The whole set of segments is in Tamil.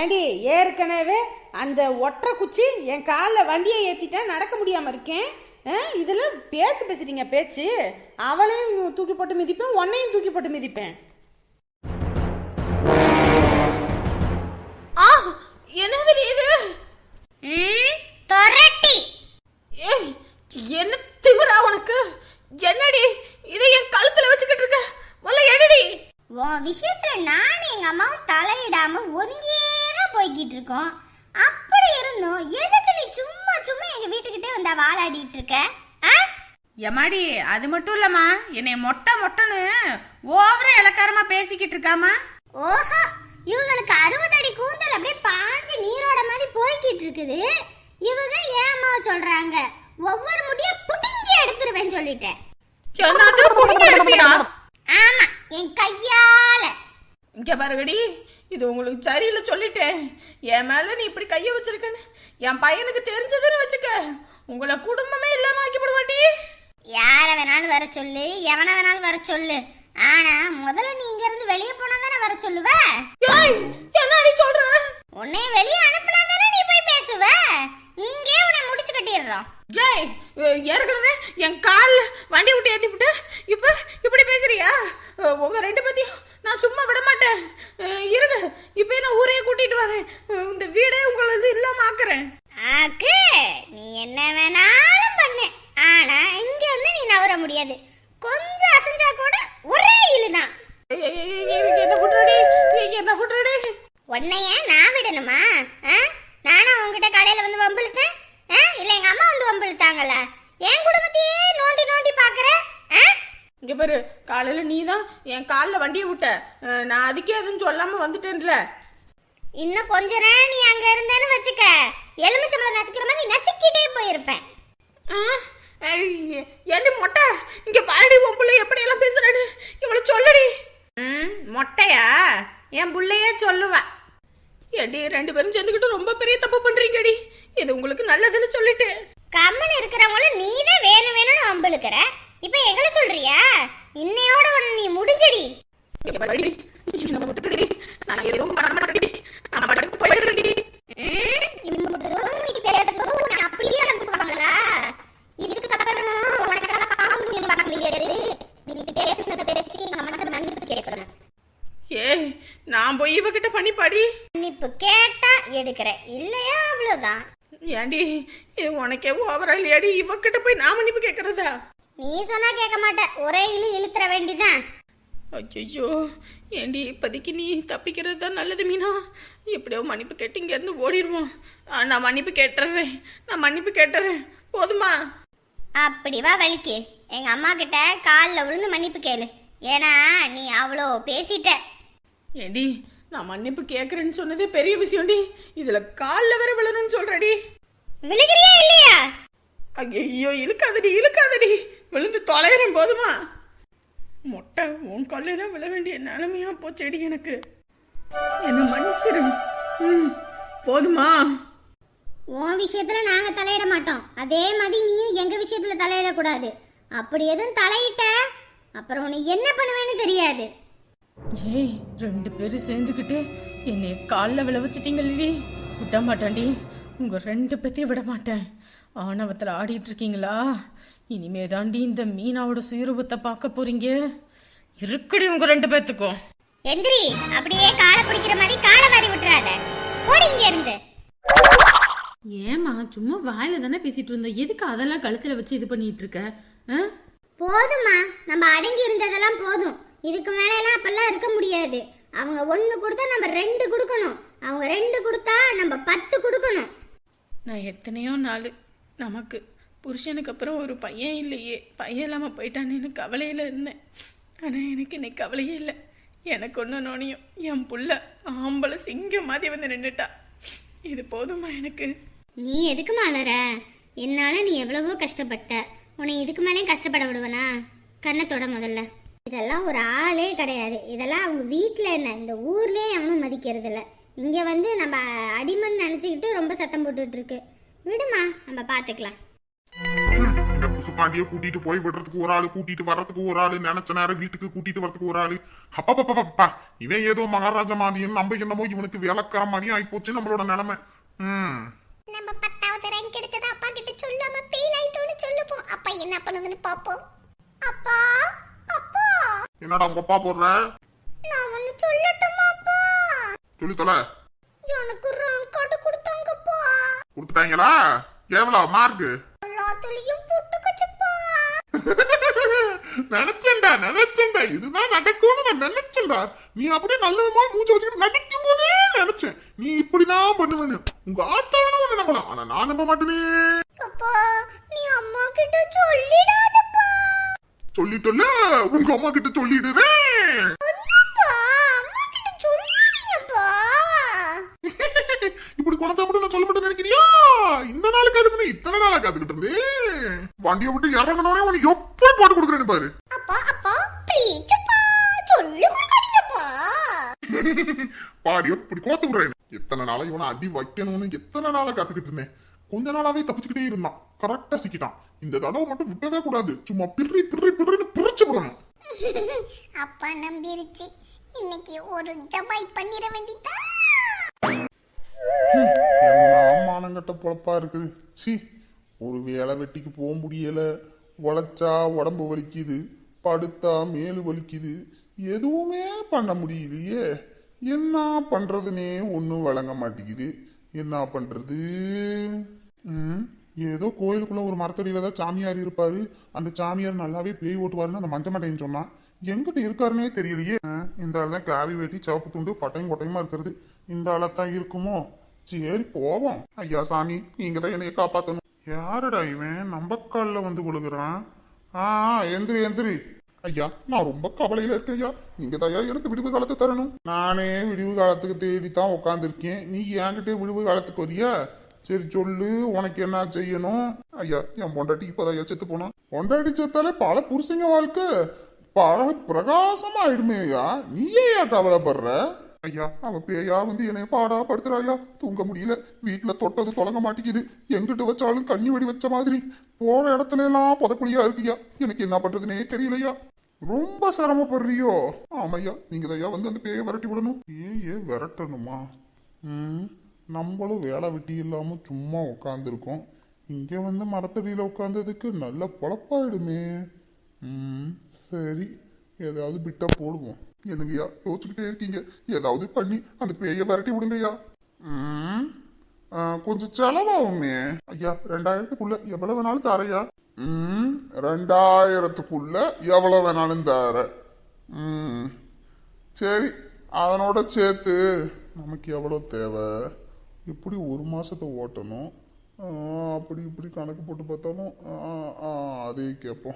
ஏண்டி ஏற்கனவே அந்த ஒற்றை குச்சி என் காலில் வண்டியை ஏற்றிட்டேன் நடக்க முடியாமல் இருக்கேன். இதுல பேச்சு பேசுறீங்க பேச்சு. அவளையும் தூக்கி போட்டு மிதிப்பேன் உன்னையும் தூக்கி போட்டு மிதிப்பேன். ஆ என்னது இது? தொரட்டி. ஏய் என்ன திமிரா உனக்கு? என்னடி இதை என் கழுத்துல வச்சுக்கிட்டு இருக்க? முதல்ல எடுடி உன் விஷயத்துல நானும் எங்க அம்மாவும் தலையிடாம ஒதுங்கியே போய்கிட்டு இருக்கோம் அப்படி இருந்தும் எதுக்கு நீ சும்மா சும்மா எங்க வீட்டுக்கிட்டே வந்தா வாழாடிட்டு இருக்க ஆ? எம்மாடி அது மட்டும் இல்லம்மா. என்னை மொட்டை மொட்டைன்னு ஓவரா இலக்காரமா பேசிக்கிட்டு இருக்காமா ஓஹோ இவங்களுக்கு அறுபது அடி கூந்தல் அப்படியே பாஞ்சு நீரோட மாதிரி போய்கிட்டு இருக்குது இவங்க ஏமா சொல்றாங்க? ஒவ்வொரு முடிய புடிங்கி எடுத்துருவேன் சொல்லிட்டேன். ஆமா என் கையால. இங்க பாருங்கடி. இது உங்களுக்கு சரியில்லை சொல்லிட்டேன். என் மேல நீ இப்படி கைய வச்சிருக்கன்னு என் பையனுக்கு தெரிஞ்சதுன்னு வச்சுக்க. உங்களை குடும்பமே இல்லாம ஆக்கிவிடுவாட்டி. யார வேணாலும் வர சொல்லு எவன வேணாலும் வர சொல்லு. ஆனா முதல்ல நீ இங்க இருந்து வெளியே போனா தானே வர சொல்லுவ? ஏய் என்னடி சொல்ற? உன்னை வெளியே அனுப்புனா தானே நீ போய் பேசுவ? இங்கே உன்னை முடிச்சு கட்டிடுறோம். ஏய் ஏற்கனவே என் கால்ல வண்டி விட்டு ஏத்தி விட்டு இப்ப இப்படி பேசுறியா அஹ், உங்க ரெண்டு பேத்தையும் நான் சும்மா விட மாட்டேன் அஹ், இருங்க இப்ப நான் ஊரே கூட்டிட்டு வரேன் அஹ், இந்த வீடே உங்களது இல்லாம ஆக்குறேன் ஆக்கு நீ என்ன வேணாலும் பண்ணு ஆனா இங்க இருந்து நீ நவர முடியாது கொஞ்சம் அசைஞ்சா கூட ஒரே இழுதான் ஏய், ஏய், ஏய், ஏய், ஏய், என்ன என்ன விட்டுறடி உன்னைய நான் விடணுமா? நானா உன்கிட்ட கடையில வந்து வம்பிழுத்தேன்? இல்ல எங்க அம்மா வந்து வம்பிழுத்தாங்கல்ல என் குடும்பத்தையே நோண்டி நோண்டி பாக்குற? இங்க பாரு காலையில நீ தான் என் காலில் வண்டியை விட்ட நான் அதுக்கே எதுவும் சொல்லாம வந்துட்டேன்ல இன்னும் கொஞ்ச நேரம் நீ அங்க இருந்தேன்னு வச்சுக்க எலுமிச்சம்பழம் நசுக்கிற மாதிரி நசுக்கிட்டே போயிருப்பேன் ஆ? ஏய், ஏண்டி மொட்டை இங்க பாருடி உன் பிள்ளை எப்படி எல்லாம் பேசுறான்னு இவ்வளவு சொல்லடி ம் மொட்டையா என் புள்ளையே சொல்லுவா ஏடி ரெண்டு பேரும் சேர்ந்துக்கிட்டு ரொம்ப பெரிய தப்பு பண்றீங்கடி இது உங்களுக்கு நல்லதுன்னு சொல்லிட்டேன் கம்மன் இருக்கிறவங்கள நீதான் வேணும் வேணும்னு வம்பிழுக்கிற இப்ப எங்களை சொல்றியா இன்னையோட உன்னை நீ முடிஞ்சடி இங்க பாருடி, என்னை விட்டுடுடி. நான் எதுவும் பண்ண மாட்டேன்டி. நான் பாட்டுக்கு போயிடுறேன்டி. ம், இவங்க மட்டும் நீ பேசும்போது உன்னை அப்படியே அனுப்புவாங்களா இதுக்கு அப்புறம் உனக்கெல்லாம் பாவம் புண்ணியம் பார்க்க முடியாது நீ கேட்கணும் ஏய் நான் போய் இவகிட்ட பண்ணி பாடி. மன்னிப்பு கேட்டா எடுக்கிறேன் இல்லையா அவ்வளவுதான். ஏண்டி இது உனக்கே ஓவரா இல்லையாடி? இவகிட்ட போய் நான் மன்னிப்பு கேட்கறதா நீ சொன்னா கேட்க மாட்ட. ஒரே இழு இழுத்துற வேண்டிதான். ஐயோ ஏண்டி இப்போதைக்கு நீ தப்பிக்கிறது தான் நல்லது மீனா. எப்படியோ மன்னிப்பு கேட்டு இங்கேருந்து ஓடிடுவோம் நான் மன்னிப்பு கேட்டுறேன். நான் மன்னிப்பு கேட்டுறேன். போதுமா? அப்படி வா வலிக்கு. எங்க அம்மா கிட்ட காலில் விழுந்து மன்னிப்பு கேளு. ஏன்னா நீ அவ்வளோ பேசிட்ட. ஏண்டி நான் மன்னிப்பு கேட்குறேன்னு சொன்னதே பெரிய விஷயம்டி. இதில் காலில் வேற விழணும்னு சொல்கிறடி விழுகிறியா இல்லையா? ஐயோ இழுக்காதடி இழுக்காதடி. விழுந்து தொலைகிறேன் போதுமா? மொட்டை உன் கல்லில் தான் விழ வேண்டிய நிலைமையா போச்சேடி எனக்கு? என்ன மன்னிச்சிரு ம் போதுமா? உன் விஷயத்துல நாங்க தலையிட மாட்டோம். அதே மாதிரி நீயும் எங்க விஷயத்துல தலையிடக்கூடாது. அப்படி எதுவும் தலையிட்ட அப்புறம் உன்னை என்ன பண்ணுவேன்னு தெரியாது. ஏய் ரெண்டு பேரும் சேர்ந்துக்கிட்டு என்னை காலில் விழ வச்சிட்டீங்களே விட மாட்டேன்டி. உங்க ரெண்டு பேத்தையும் விட மாட்டேன். ஆணவத்தில் ஆடிட்டு இருக்கீங்களா? இனிமே தாண்டி இந்த மீனாவோட சுயரூபத்தை பார்க்க போறீங்க? இருக்குடி உங்க ரெண்டு பேத்துக்கும். எந்திரி அப்படியே காலை பிடிக்கிற மாதிரி காலை வாரி விட்டுறாத. போடி இங்க இருந்து. ஏமா சும்மா வாயில தானே பேசிட்டு இருந்தோம் எதுக்கு அதெல்லாம் கழுத்துல வச்சு இது பண்ணிட்டு இருக்க? ஆ? போதுமா நம்ம அடங்கி இருந்ததெல்லாம் போதும். இதுக்கு மேல எல்லாம் அப்பெல்லாம் இருக்க முடியாது. அவங்க ஒண்ணு கொடுத்தா நம்ம ரெண்டு கொடுக்கணும். அவங்க ரெண்டு கொடுத்தா நம்ம பத்து கொடுக்கணும். நான் எத்தனையோ நாள் நமக்கு புருஷனுக்கு அப்புறம் ஒரு பையன் இல்லையே. பையன் இல்லாமல் போயிட்டானேன்னு கவலையில் இருந்தேன். ஆனால் எனக்கு இன்னைக்கு கவலையே இல்லை. எனக்கு ஒன்று நோனியும். என் புள்ள ஆம்பளை சிங்கம் மாதிரி வந்து நின்றுட்டா இது போதுமா எனக்கு? நீ எதுக்குமா அலற? என்னால நீ எவ்வளவோ கஷ்டப்பட்ட. உன்னை இதுக்கு மேலேயும் கஷ்டப்பட விடுவனா? கண்ணத்தோட முதல்ல. இதெல்லாம் ஒரு ஆளே கிடையாது. இதெல்லாம் அவங்க வீட்டில் என்ன? இந்த ஊர்லேயே எவனும் மதிக்கிறது இல்லை இங்கே வந்து நம்ம அடிமன் நினச்சிக்கிட்டு ரொம்ப சத்தம் போட்டுட்ருக்கு விடுமா நம்ம பார்த்துக்கலாம் புதுசு பாண்டிய கூட்டிட்டு போய் விடுறதுக்கு ஒரு ஆளு கூட்டிட்டு வர்றதுக்கு ஒரு ஆளு நினைச்ச நேரம் வீட்டுக்கு கூட்டிட்டு வரதுக்கு ஒரு ஆளு. அப்பப்பப்பப்பா இவன் ஏதோ மகாராஜா மாதிரியும் நம்ம என்னமோ இவனுக்கு விளக்கற மாதிரியும் ஆயிப்போச்சு நம்மளோட நிலைமை. ம். நம்ம பத்தாவது ரேங்க் எடுத்தது அப்பா கிட்ட சொல்லாம ஃபெயில் ஆயிட்டோம்னு சொல்லுப்போம் அப்பா என்ன பண்ணுதுன்னு பாப்போம் அப்பா அப்பா. என்னடா உங்க அப்பா போடுற? நான் ஒன்னு சொல்லட்டுமா அப்பா? சொல்லி தொலை. எனக்கு ரேங்க் கார்டு கொடுத்தாங்கப்பா. கொடுத்துட்டாங்களா? எவ்வளோ மார்க்கு எல்லாத்துலயும் புட்டுக்குச்சுப்பா நினைச்சேன்டா நினைச்சேன்டா. இதுதான் நடக்கும்னு நான் நினைச்சேன்டா. நீ அப்படியே நல்ல விதமா மூச்ச வச்சுக்கிட்டு நடிக்கும் போதே நினைச்சேன். நீ இப்படிதான் பண்ணுவேன்னு. உங்க ஆத்தாவன ஒண்ணு நம்பலாம் ஆனா நான் நம்ப மாட்டேனே. நீ அம்மா கிட்ட சொல்லிடாதப்பா. சொல்லிட்டல உங்க அம்மா கிட்ட சொல்லிடுறேன். இப்படி குணத்தா மட்டும் நான் சொல்ல மாட்டேன் நினைக்கிறியா? இந்த நாளுக்கு அதுக்கு இத்தனை நாளா காத்துக்கிட்டு இருந்தேன் வண்டியை விட்டு இறங்கணும்னே உனக்கு எப்படி போட்டு கொடுக்குறேன்னு பாரு. பாடி இப்படி கோத்து விடுறேன். எத்தனை நாளா இவனை அடி வைக்கணும்னு எத்தனை நாளா காத்துக்கிட்டு இருந்தேன். கொஞ்ச நாளாவே தப்பிச்சுக்கிட்டே இருந்தான். கரெக்டா சிக்கிட்டான். இந்த தடவை மட்டும் விட்டவே கூடாது. சும்மா பிரி பிரி பிரின்னு பிரிச்சு விடணும். அப்பா நம்பிருச்சு. இன்னைக்கு ஒரு ஜபாய் பண்ணிட வேண்டியதா எல்லாம் பொழப்பா இருக்குது? சி ஒரு வேலை வெட்டிக்கு போக முடியல. உழைச்சா உடம்பு வலிக்குது படுத்தா மேலு வலிக்குது. எதுவுமே பண்ண முடியலையே. என்ன பண்றதுனே ஒன்றும் வழங்க மாட்டேங்குது. என்ன பண்றது? ம், ஏதோ கோயிலுக்குள்ள ஒரு மரத்தடியில தான் சாமியார் இருப்பாரு. அந்த சாமியார் நல்லாவே பேய் ஓட்டுவாருன்னு அந்த மஞ்ச மட்டைன்னு சொன்னான். எங்கிட்ட இருக்காருன்னே தெரியலையே. இந்த ஆள் தான் காவி வெட்டி சிவப்பு துண்டு பட்டையும் கொட்டையுமா இருக்கிறது. இந்த ஆளத்தான் இருக்குமோ? சரி போவோம். ஐயா சாமி நீங்க தான் என்னைய காப்பாத்தணும். யாரடா இவன்? நம்ம கால்ல வந்து விழுகுறான். ஆ எந்திரி எந்திரி. ஐயா நான் ரொம்ப கவலையில இருக்கேன் ஐயா. நீங்க தான் எனக்கு விடுவு காலத்தை தரணும். நானே விடுவு காலத்துக்கு தேடி தான் உட்காந்துருக்கேன் நீ என்கிட்ட விடுவு காலத்துக்கு வரியா? சரி சொல்லு. உனக்கு என்ன செய்யணும்? ஐயா என் பொண்டாட்டி இப்பதான் ஐயா செத்து போனான் பொண்டாட்டி செத்தாலே பல புருஷங்க வாழ்க்கை. பல பிரகாசமா ஆயிடுமே ஐயா. நீ ஏன் கவலைப்படுற? ஐயா அவன் பேயா வந்து என்னைய பாடா படுத்துறாயா தூங்க முடியல. வீட்டுல தொட்டது தொடங்க மாட்டேங்குது. எங்கிட்டு வச்சாலும் கண்ணி வெடி வச்ச மாதிரி. போற இடத்துல எல்லாம் புதக்குழியா இருக்குயா? எனக்கு என்ன பண்றதுனே தெரியலையா? ரொம்ப சிரமப்படுறியோ? ஆமையா நீங்க ஐயா வந்து அந்த பேயை விரட்டி விடணும்? பேயை விரட்டணுமா? ம் நம்மளும் வேலை வெட்டி இல்லாம சும்மா உட்காந்துருக்கோம் இங்கே வந்து மரத்தடியில் உட்காந்ததுக்கு நல்ல பொழப்பாயிடுமே. ம் சரி. ஏதாவது பிட்டா போடுவோம். என்னங்கய்யா? யோசிச்சுக்கிட்டே இருக்கீங்க. ஏதாவது பண்ணி அந்த பேயை விரட்டி விடுங்கய்யா. ம். கொஞ்சம் செலவாகுமே. ஐயா ரெண்டாயிரத்துக்குள்ள எவ்வளவு வேணாலும் தரையா ம். ரெண்டாயிரத்துக்குள்ள எவ்வளவு வேணாலும் தர. ம். சரி அதனோட சேர்த்து நமக்கு எவ்வளோ தேவை? இப்படி ஒரு மாதத்தை ஓட்டணும்? அப்படி இப்படி கணக்கு போட்டு பார்த்தாலும் ஆ, ஆ, அதே கேட்போம்.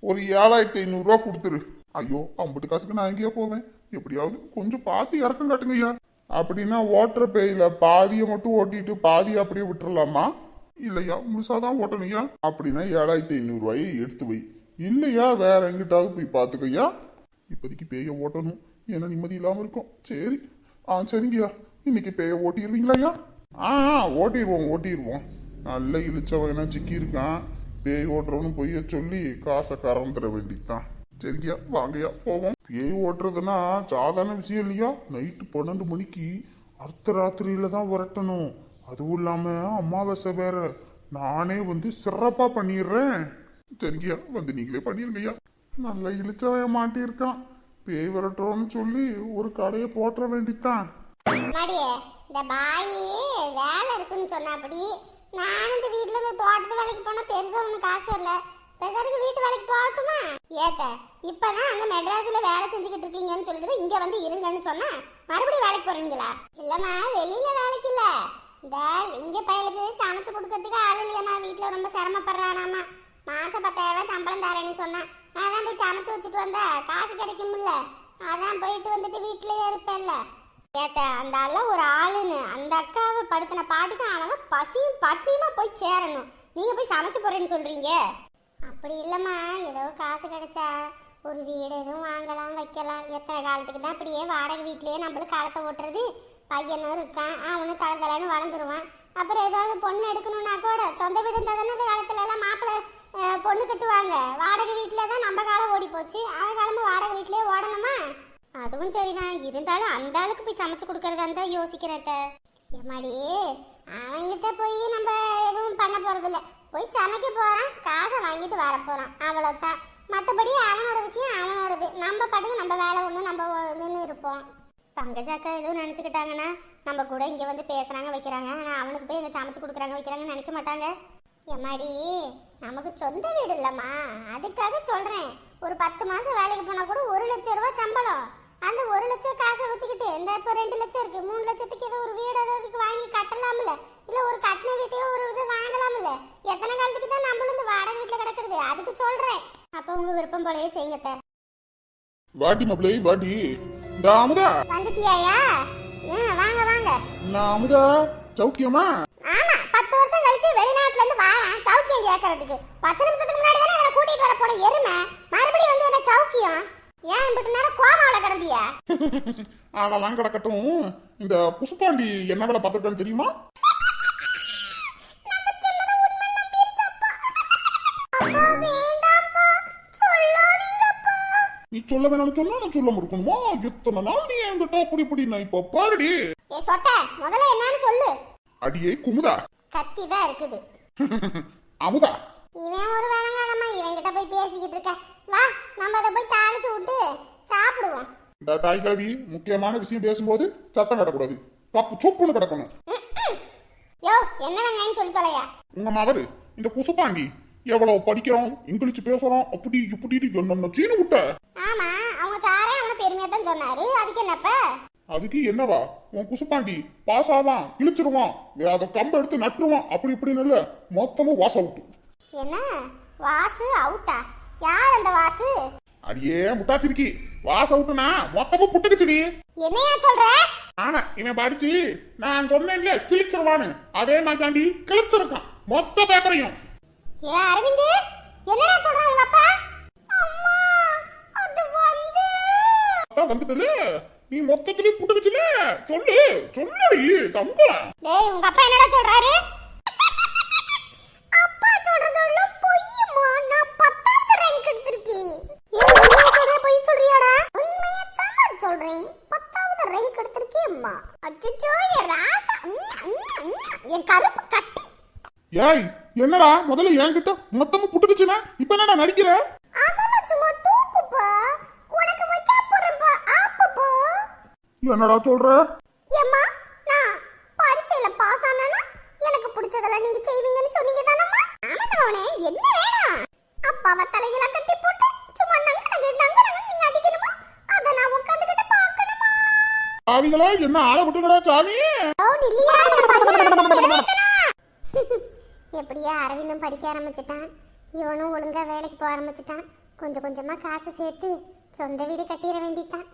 ஒரு ஏழாயிரத்தி ஐநூறுரூவா கொடுத்துரு. ஐயோ ஐம்பது காசுக்கு நான் எங்கேயோ போவேன். எப்படியாவது கொஞ்சம் பார்த்து இறக்கம் காட்டுங்கய்யா அப்படின்னா ஓட்டுற பேயில பாதியை மட்டும் ஓட்டிட்டு பாதியை அப்படியே விட்டுறலாமா? இல்லையா முழுசாதான் ஓட்டணுயா அப்படின்னா ஏழாயிரத்தி ஐநூறுரூவாயை எடுத்து வை. இல்லையா வேற எங்கிட்டாவது போய் பார்த்துக்கய்யா இப்போதைக்கு பேய ஓட்டணும். ஏன்னா நிம்மதி இல்லாமல் இருக்கும். சரி. ஆ சரிங்கய்யா இன்னைக்கு பேய ஓட்டிடுவீங்களாய்யா ஆ ஆ, ஓட்டிடுவோம் ஓட்டிடுவோம் நல்ல இழிச்சவன் சிக்கி இருக்கான். பேய் ஓட்டுறோன்னு பொய்ய சொல்லி காசை கறந்துட வேண்டியதுதான். சரிங்கய்யா வாங்கய்யா போவோம். பேய் ஓட்டுறதுன்னா சாதாரண விஷயம் இல்லையா? நைட்டு பன்னெண்டு மணிக்கு அர்த்தராத்திரியில தான் விரட்டணும். அதுவும் இல்லாமல் அமாவாசை வேற. நானே வந்து சிறப்பாக பண்ணிடுறேன். சரிங்கய்யா வந்து நீங்களே பண்ணிருங்கய்யா. நல்லா இழிச்சவைய மாட்டியிருக்கான். பேய் விரட்டுறோம்னு சொல்லி ஒரு கடையை போட்டுற வேண்டித்தான். இந்த பாயி வேலை இருக்குன்னு சொன்னாப்படி. நானும் இந்த வீட்டுல இந்த தோட்டத்து வேலைக்கு போனா பெருசா ஒண்ணு காசு இல்லை. பெருசாருக்கு வீட்டு வேலைக்கு போகட்டுமா? ஏத்த இப்பதான் அங்க மெட்ராஸ்ல வேலை செஞ்சுக்கிட்டு இருக்கீங்கன்னு சொல்லிட்டு இங்க வந்து இருங்கன்னு சொன்னா மறுபடியும் வேலைக்கு போறீங்களா? இல்லம்மா வெளியில வேலைக்கு இல்ல. இந்த இங்க பயலுக்கு சமைச்சு கொடுக்கறதுக்கு ஆள் இல்லையம்மா. வீட்டுல ரொம்ப சிரமப்படுறானாமா மாசம் பத்தாயிரம் ரூபாய் சம்பளம் தரேன்னு சொன்னேன். அதான் போய் சமைச்சு வச்சுட்டு வந்தா காசு கிடைக்கும்ல. அதான் போயிட்டு வந்துட்டு வீட்டிலேயே இருப்பேன்ல. ஏத்த அந்த ஆள் ஒரு ஆளுன்னு. அந்த அக்காவை படுத்தின பாட்டுக்கு அவங்க பசியும் பட்டினியுமா போய் சேரணும். நீங்க போய் சமைச்சு போறேன்னு சொல்றீங்க. அப்படி இல்லைம்மா. ஏதோ காசு கிடைச்சா ஒரு வீடு எதுவும் வாங்கலாம் வைக்கலாம். எத்தனை காலத்துக்கு தான் அப்படியே வாடகை வீட்லேயே நம்மளும் காலத்தை ஓட்டுறது? பையனும் இருக்கான். அவனும் தலை தலைன்னு வளர்ந்துருவான். அப்புறம் ஏதாவது பொண்ணு எடுக்கணும்னா கூட சொந்த வீடு இருந்தால் தானே அந்த காலத்துல எல்லாம் மாப்பிள்ளை பொண்ணு கட்டுவாங்க. வாடகை வீட்டில் தான் நம்ம காலம் ஓடி போச்சு. அந்த காலமும் வாடகை வீட்டிலே ஓடணுமா? அதுவும் சரிதான். இருந்தாலும் அந்த ஆளுக்கு போய் சமைச்சு கொடுக்கறதா இருந்தா யோசிக்கிறட்ட எம்மாடி அவன்கிட்ட போய் நம்ம எதுவும் பண்ண போகிறதில்ல போய் சமைக்க போகிறான் காசை வாங்கிட்டு வரப்போகிறான் அவ்வளோதான் மற்றபடி அவனோட விஷயம் அவனோடது. நம்ம பாட்டுக்கு நம்ம வேலை ஒன்று நம்ம இதுன்னு இருப்போம். பங்கஜாக்கா எதுவும் நினச்சிக்கிட்டாங்கன்னா நம்ம கூட இங்கே வந்து பேசுகிறாங்க வைக்கிறாங்க. ஆனால் அவனுக்கு போய் இங்கே சமைச்சு கொடுக்குறாங்க வைக்கிறாங்கன்னு நினைக்க மாட்டாங்க. எம்மாடி நமக்கு சொந்த வீடு இல்லைம்மா. அதுக்காக சொல்கிறேன் ஒரு பத்து மாதம் வேலைக்கு போனால் கூட ஒரு லட்சம் ரூபாய் சம்பளம். அந்த ஒரு லட்சம் காசை வச்சுக்கிட்டு இந்த இப்போ ரெண்டு லட்சம் இருக்கு மூணு லட்சத்துக்கு ஏதோ ஒரு வீடு ஏதாவது வாங்கி கட்டலாம்ல? இல்லை ஒரு கட்டின வீட்டையோ ஒரு இது வாங்கலாம்ல? எத்தனை காலத்துக்கு தான் நம்மளும் இந்த வாடகை வீட்டில் கிடக்குறது? அதுக்கு சொல்கிறேன் அப்போ உங்கள் விருப்பம் போலயே செய்யுங்க வாட்டி மாப்பிள்ளை வாட்டி இந்த அமுதா. வந்துட்டியாயா? வாங்க வாங்க. நான் அமுதா? சௌக்கியமா? ஆமா பத்து வருஷம் கழிச்சு வெளிநாட்டுல இருந்து வாரேன் சௌக்கியம் கேட்கறதுக்கு பத்து நிமிஷத்துக்கு முன்னாடி தானே அவனை கூட்டிட்டு வர போன எருமை? மறுபடியும் வந்து என்ன சௌக்கியம்? ஏன் இப்படி நேரம் கோமாவில கிடந்தியா? அதெல்லாம் கிடக்கட்டும். இந்த புசுப்பாண்டி என்ன வேலை பார்த்துருக்கான்னு தெரியுமா? நீ சொல்ல வேணாம்னு சொன்னா நான் சொல்ல முடிக்கணுமா எத்தனை நாள் நீ என்கிட்ட அப்படி இப்படி நான் இப்ப பாருடி. ஏ சொட்ட முதல்ல என்னன்னு சொல்லு. அடியே குமுதா. கத்தி தான் இருக்குது. அமுதா. இவன் ஒரு வேலைங்காதம்மா இவன் கிட்ட போய் பேசிக்கிட்டு இருக்க. வா நம்ம அதை போய் தாளிச்சு விட்டு சாப்பிடுவோம். இந்த தாய் கிழவி முக்கியமான விஷயம் பேசும்போது சத்தம் கிடக்கூடாது பப்பு சொப்புன்னு கிடக்கணும். யோ என்ன வெங்காயம் சொல்லி தொலையா? உங்க மகரு இந்த குசுப்பாண்டி எவ்வளவு படிக்கிறோம் இங்கிலீஷ் பேசுறோம் அப்படி இப்படி என்னென்ன சீனு விட்ட? ஆமா அவங்க சாரே அவனை பெருமையா தான் சொன்னாரு. அதுக்கு என்னப்ப? அதுக்கு என்னவா? உன் குசுப்பாண்டி பாஸ் ஆவான் கிழிச்சிருவான் அதை கம்ப எடுத்து நட்டுருவான் அப்படி இப்படின்னு இல்ல மொத்தமும் வாச விட்டு. என்ன? வாசு அவுட்டா யார் அந்த வாசு? அடியே முட்டாச்சிருக்கி வாச விட்டுனா மொத்தமும் புட்டுக்குச்சுடி. என்னையா சொல்ற? ஆனா இவன் படிச்சு நான் சொன்னேன்ல கிழிச்சிருவான்னு. அதே மாதிரி தாண்டி கிழிச்சிருக்கான். மொத்த பேப்பரையும். ஏ அரவிந்த் என்னடா சொல்றான் உங்க அப்பா? அம்மா அது வந்து. அதான் வந்துட்டுல நீ மொத்தத்திலயும் புட்டுக்குச்சுல. சொல்லு சொல்லுடி தம்பா டேய் உங்க அப்பா என்னடா சொல்றாரு? சொல்றதெல்லாம் பொய்யுமா நான் பத்தாவது ரேங்க் எடுத்திருக்கேன். பொய் சொல்றியாடா? உண்மையா தான் சொல்றேன். பத்தாவது ரேங்க் எடுத்திருக்கேம்மா. அச்சச்சோ என் ராசா. என் கருப்பு கட்டி. ஏய் என்னடா? முதல்ல என்கிட்ட மொத்தமும் புட்டுக்குச்சுனா இப்ப என்னடா நடிக்கிற? என்னடா சொல்ற? சாவிகளா என்ன ஆள விட்டுக்கடா சாமி? எப்படியா அரவிந்தும் படிக்க ஆரம்பிச்சிட்டான். இவனும் ஒழுங்கா வேலைக்கு போக ஆரம்பிச்சிட்டான். கொஞ்சம் கொஞ்சமா காசு சேர்த்து சொந்த வீடு கட்டிட வேண்டித்தான்